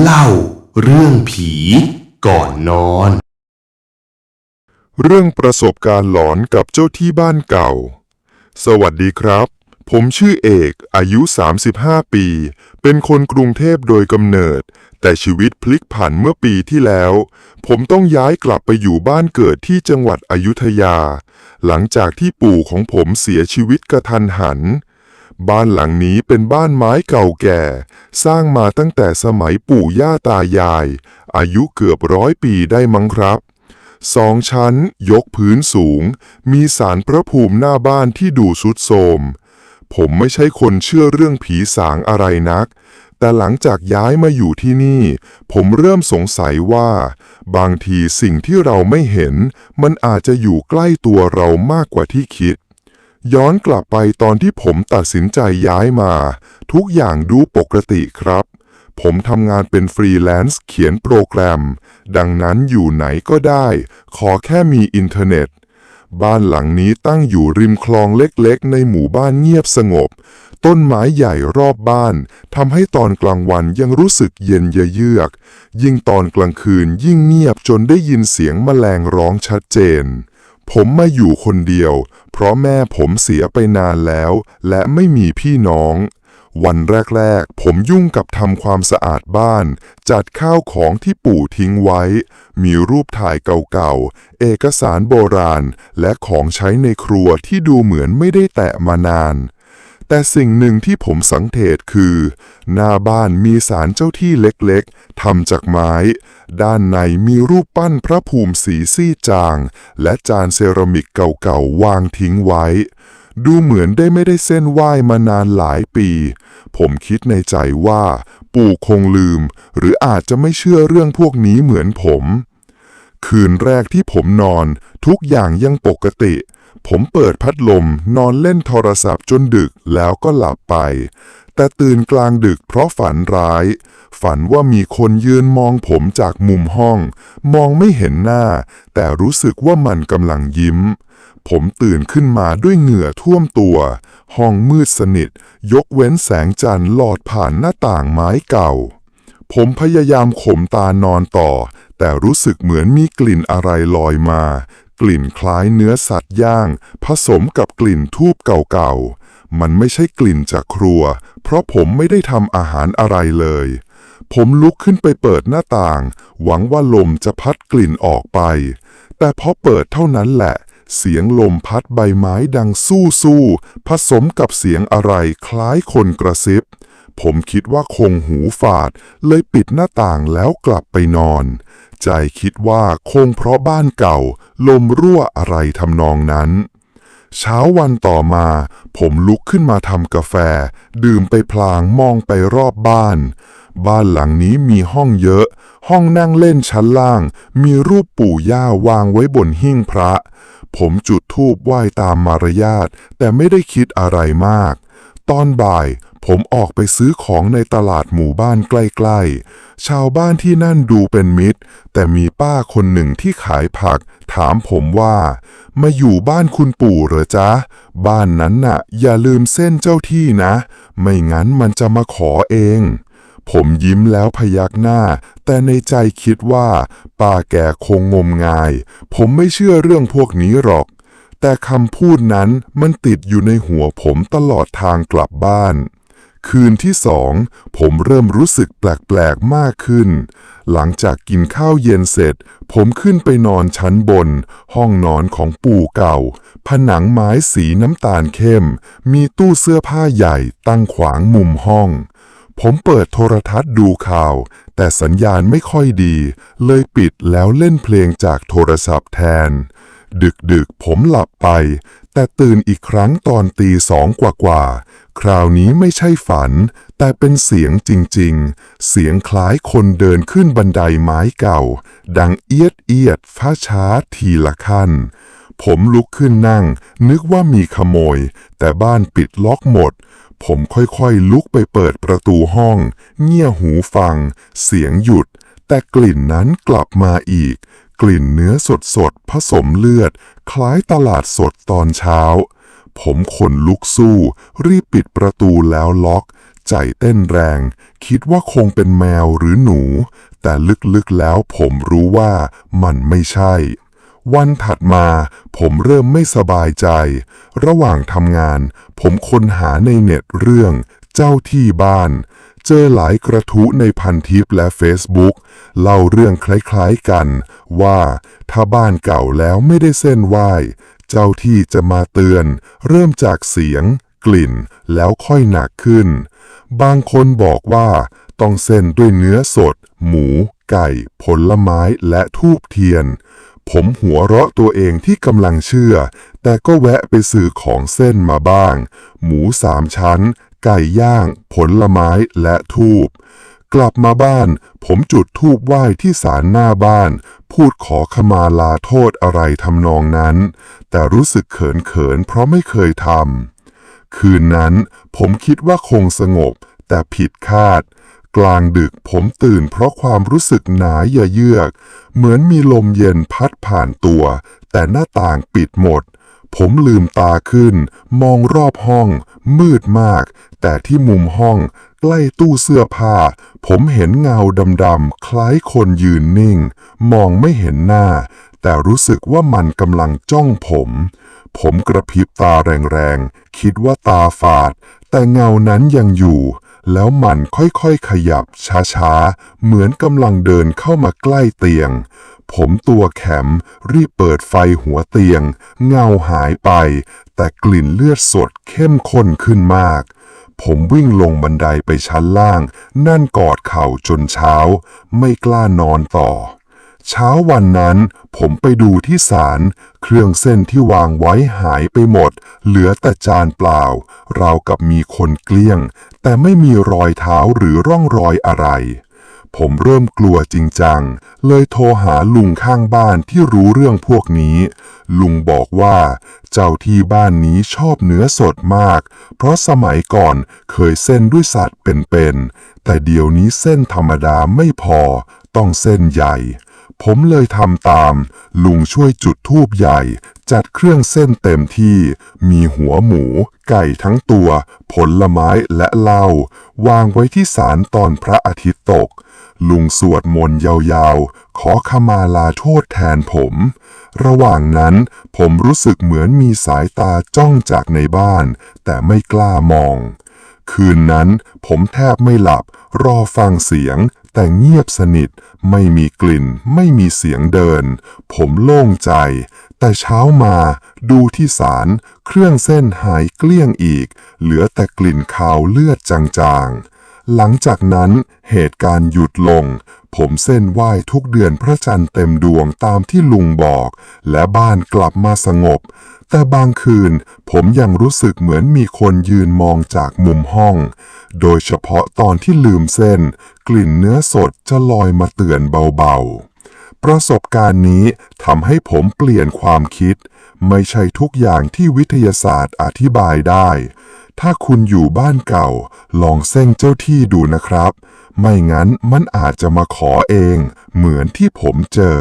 เล่าเรื่องผีก่อนนอน เรื่องประสบการณ์หลอนกับเจ้าที่บ้านเก่า สวัสดีครับ ผมชื่อเอกอายุ 35 ปี เป็นคนกรุงเทพโดยกำเนิด แต่ชีวิตพลิกผันเมื่อปีที่แล้ว ผมต้องย้ายกลับไปอยู่บ้านเกิดที่จังหวัดอยุธยา หลังจากที่ปู่ของผมเสียชีวิตกระทันหัน บ้านหลังนี้เป็นบ้านไม้เก่าแก่ สร้างมาตั้งแต่สมัยปู่ย่าตายาย อายุเกือบร้อยปีได้มั้งครับสองชั้น ยกพื้นสูง มีสารพระภูมิหน้าบ้านที่ดูสุดโทมผมไม่ใช่คนเชื่อเรื่องผีสางอะไรนัก แต่หลังจากย้ายมาอยู่ที่นี่ ผมเริ่มสงสัยว่า บางทีสิ่งที่เราไม่เห็น มันอาจจะอยู่ใกล้ตัวเรามากกว่าที่คิด ย้อนกลับไปตอนที่ผมตัดสินใจย้ายมา ทุกอย่างดูปกติครับ ผมทำงานเป็นฟรีแลนซ์เขียนโปรแกรม ดังนั้นอยู่ไหนก็ได้ ขอแค่มีอินเทอร์เน็ต บ้านหลังนี้ตั้งอยู่ริมคลองเล็กๆ ในหมู่บ้านเงียบสงบ ต้นไม้ใหญ่รอบบ้านทำให้ตอนกลางวันยังรู้สึกเย็นเยือก ยิ่งตอนกลางคืนยิ่งเงียบจนได้ยินเสียงแมลงร้องชัดเจน ผมมาอยู่คนเดียว เพราะแม่ผมเสียไปนานแล้ว และไม่มีพี่น้อง วันแรกๆ ผมยุ่งกับทำความสะอาดบ้าน จัดข้าวของที่ปู่ทิ้งไว้ มีรูปถ่ายเก่าๆ เอกสารโบราณ และของใช้ในครัวที่ดูเหมือนไม่ได้แตะมานาน แต่สิ่งหนึ่งที่ผมสังเกตคือ หน้าบ้านมีศาลเจ้าที่เล็กๆทำจากไม้ ด้านในมีรูปปั้นพระภูมิสีซีจาง และจานเซรามิกเก่าๆวางทิ้งไว้ ดูเหมือนได้ไม่ได้เส้นไหว้มานานหลายปี ผมคิดในใจว่า ปู่คงลืม หรืออาจจะไม่เชื่อเรื่องพวกนี้เหมือนผม คืนแรกที่ผมนอน ทุกอย่างยังปกติ ผมเปิดพัดลมนอนเล่นโทรศัพท์จนดึกแล้วก็หลับไป แต่ตื่นกลางดึกเพราะฝันร้าย ฝันว่ามีคนยืนมองผมจากมุมห้อง มองไม่เห็นหน้า แต่รู้สึกว่ามันกำลังยิ้ม ผมตื่นขึ้นมาด้วยเหงื่อท่วมตัว ห้องมืดสนิท ยกเว้นแสงจันทร์หลอดผ่านหน้าต่างไม้เก่า ผมพยายามข่มตานอนต่อ แต่รู้สึกเหมือนมีกลิ่นอะไรลอยมา กลิ่นคล้ายเนื้อสัตว์ย่าง ผสมกับกลิ่นทูบเก่าๆ มันไม่ใช่กลิ่นจากครัว เพราะผมไม่ได้ทำอาหารอะไรเลย ผมลุกขึ้นไปเปิดหน้าต่าง หวังว่าลมจะพัดกลิ่นออกไป แต่พอเปิดเท่านั้นแหละ เสียงลมพัดใบไม้ดังสู้สู้ๆผสมกับเสียงอะไรคล้ายคนกระซิบ ผมคิดว่าคงหูฝาด เลยปิดหน้าต่างแล้วกลับไปนอน ใจคิดว่าคงเพราะบ้านเก่า ลมรั่วอะไรทำนองนั้น เช้าวันต่อมา ผมลุกขึ้นมาทำกาแฟ ดื่มไปพลางมองไปรอบบ้าน บ้านหลังนี้มีห้องเยอะ ห้องนั่งเล่นชั้นล่าง มีรูปปู่ย่าวางไว้บนหิ้งพระ ผมจุดธูปไหว้ตามมารยาทแต่ไม่ได้คิดอะไรมาก ตอนบ่าย ผมออกไปซื้อของในตลาดหมู่บ้านใกล้ๆ ชาวบ้านที่นั่นดูเป็นมิตร แต่มีป้าคนหนึ่งที่ขายผัก ถามผมว่า มาอยู่บ้านคุณปู่เหรอจ๊ะ บ้านนั้นน่ะ อย่าลืมเส้นเจ้าที่นะ ไม่งั้นมันจะมาขอเอง ผมยิ้มแล้วพยักหน้า แต่ในใจคิดว่า ป้าแกคงงมงาย ผมไม่เชื่อเรื่องพวกนี้หรอก แต่คำพูดนั้นมันติดอยู่ในหัวผมตลอดทางกลับบ้าน คืนที่สองผมเริ่มรู้สึกแปลกๆมากขึ้น หลังจากกินข้าวเย็นเสร็จ ผมขึ้นไปนอนชั้นบน ห้องนอนของปู่เก่า ผนังไม้สีน้ำตาลเข้ม มีตู้เสื้อผ้าใหญ่ตั้งขวางมุมห้อง ผมเปิดโทรทัศน์ดูข่าว แต่สัญญาณไม่ค่อยดี เลยปิดแล้วเล่นเพลงจากโทรศัพท์แทน ดึกๆผมหลับไป แต่ตื่นอีกครั้งตอนตีสองกว่าๆ คราวนี้ไม่ใช่ฝัน แต่เป็นเสียงจริงๆ เสียงคล้ายคนเดินขึ้นบันไดไม้เก่า ดังเอียดเอียดฟ้าช้าทีละขั้น ผมลุกขึ้นนั่ง นึกว่ามีขโมย แต่บ้านปิดล็อกหมด ผมค่อยๆลุกไปเปิดประตูห้อง เงี่ยหูฟัง เสียงหยุด แต่กลิ่นนั้นกลับมาอีก กลิ่นเนื้อสดๆผสมเลือด คล้ายตลาดสดตอนเช้า ผมขนลุกสู้ รีบปิดประตูแล้วล็อก ใจเต้นแรง คิดว่าคงเป็นแมวหรือหนู แต่ลึกๆแล้วผมรู้ว่ามันไม่ใช่ วันถัดมาผมเริ่มไม่สบายใจ ระหว่างทำงาน ผมค้นหาในเน็ตเรื่อง เจ้าที่บ้าน เจอหลายกระทู้ในพันทิปและเฟซบุ๊กเล่าเรื่องคล้ายๆกัน ว่าถ้าบ้านเก่าแล้วไม่ได้เส้นไหว้ เจ้าที่จะมาเตือน เริ่มจากเสียง กลิ่นแล้วค่อยหนักขึ้น บางคนบอกว่าต้องเส้นด้วยเนื้อสด หมู ไก่ ผลไม้และทูบเทียน ผมหัวเราะตัวเองที่กำลังเชื่อ แต่ก็แวะไปซื้อของเส้นมาบ้าง หมูสามชั้น ไก่ย่าง ผลไม้และทูบกลับมาบ้าน ผมจุดธูปไหว้ที่ศาลหน้าบ้าน พูดขอขมาลาโทษอะไรทำนองนั้น แต่รู้สึกเขินๆเพราะไม่เคยทำคืนนั้นผมคิดว่าคงสงบ แต่ผิดคาด กลางดึกผมตื่นเพราะความรู้สึกหนาเยือก เหมือนมีลมเย็นพัดผ่านตัว แต่หน้าต่างปิดหมด ผมลืมตาขึ้น มองรอบห้อง มืดมาก แต่ที่มุมห้อง ใกล้ตู้เสื้อผ้า ผมเห็นเงาดำๆ คล้ายคนยืนนิ่ง มองไม่เห็นหน้า แต่รู้สึกว่ามันกำลังจ้องผม ผมกระพริบตาแรงๆ คิดว่าตาฝาด แต่เงานั้นยังอยู่ แล้วมันค่อยๆขยับช้าๆ เหมือนกำลังเดินเข้ามาใกล้เตียง ผมตัวแข็มรีบเปิดไฟหัวเตียง เงาหายไป แต่กลิ่นเลือดสดเข้มข้นขึ้นมาก ผมวิ่งลงบันไดไปชั้นล่าง นั่นกอดเข่าจนเช้า ไม่กล้านอนต่อเช้าวันนั้นผมไปดูที่ศาลเครื่องเส้นที่วางไว้หายไปหมด เหลือแต่จานเปล่าราวกับมีคนเกลี้ยง แต่ไม่มีรอยเท้าหรือร่องรอยอะไร ผมเริ่มกลัวจริงจัง เลยโทรหาลุงข้างบ้านที่รู้เรื่องพวกนี้ ลุงบอกว่า เจ้าที่บ้านนี้ชอบเนื้อสดมาก เพราะสมัยก่อนเคยเส้นด้วยสัตว์เป็นๆ แต่เดี๋ยวนี้เส้นธรรมดาไม่พอ ต้องเส้นใหญ่ ผมเลยทำตาม ลุงช่วยจุดธูปใหญ่ จัดเครื่องเส้นเต็มที่ มีหัวหมู ไก่ทั้งตัว ผลไม้และเหล้า วางไว้ที่ศาลตอนพระอาทิตย์ตก ลุงสวดมนต์ยาวๆ ขอขมาลาโทษแทนผม ระหว่างนั้นผมรู้สึกเหมือนมีสายตาจ้องจากในบ้าน แต่ไม่กล้ามอง คืนนั้นผมแทบไม่หลับ รอฟังเสียง แต่เงียบสนิทไม่มีกลิ่น ไม่มีเสียงเดิน ผมโล่งใจ แต่เช้ามาดูที่สารเครื่องเส้นหายเกลี้ยงอีก เหลือแต่กลิ่นคาวเลือดจางๆ หลังจากนั้นเหตุการณ์หยุดลง ผมเส้นไหว้ทุกเดือนพระจันทร์เต็มดวงตามที่ลุงบอก และบ้านกลับมาสงบ แต่บางคืนผมยังรู้สึกเหมือนมีคนยืนมองจากมุมห้อง โดยเฉพาะตอนที่ลืมเส้น กลิ่นเนื้อสดจะลอยมาเตือนเบาๆ ประสบการณ์นี้ทำให้ผมเปลี่ยนความคิด ไม่ใช่ทุกอย่างที่วิทยาศาสตร์อธิบายได้ ถ้าคุณอยู่บ้านเก่า ลองเส้นเจ้าที่ดูนะครับ ไม่งั้นมันอาจจะมาขอเอง เหมือนที่ผมเจอ